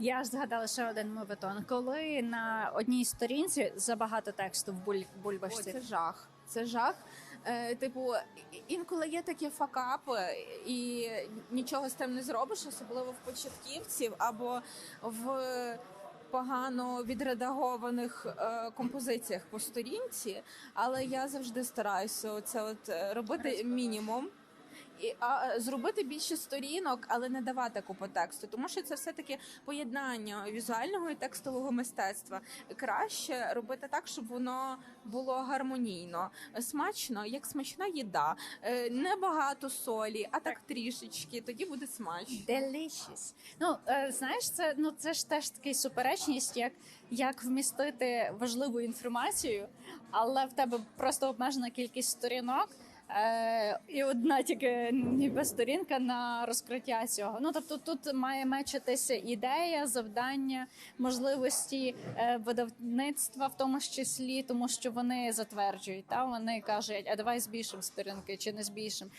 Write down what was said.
Я ж згадала ще один мовитон. Коли на одній сторінці забагато тексту в буль О, це жах. Це жах. Е, типу, інколи є такі факапи, і нічого з тим не зробиш, особливо в початківців або в погано відредагованих е, композиціях по сторінці. Але я завжди стараюся це от е, робити мінімум. А зробити більше сторінок, але не давати купу тексту, тому що це все таки поєднання візуального і текстового мистецтва. Краще робити так, щоб воно було гармонійно, смачно, як смачна їда, Е, не багато солі, а так трішечки. Тоді буде смачно. Delicious. Ну е, знаєш, це ну це ж теж такий суперечність, як, як вмістити важливу інформацію, але в тебе просто обмежена кількість сторінок. Е, і одна тільки ніби сторінка на розкриття цього. Ну тобто тут має мечитися ідея, завдання, можливості е, видавництва, в тому числі, тому що вони затверджують. Та вони кажуть, а давай збільшимо сторінки чи не збільшимо.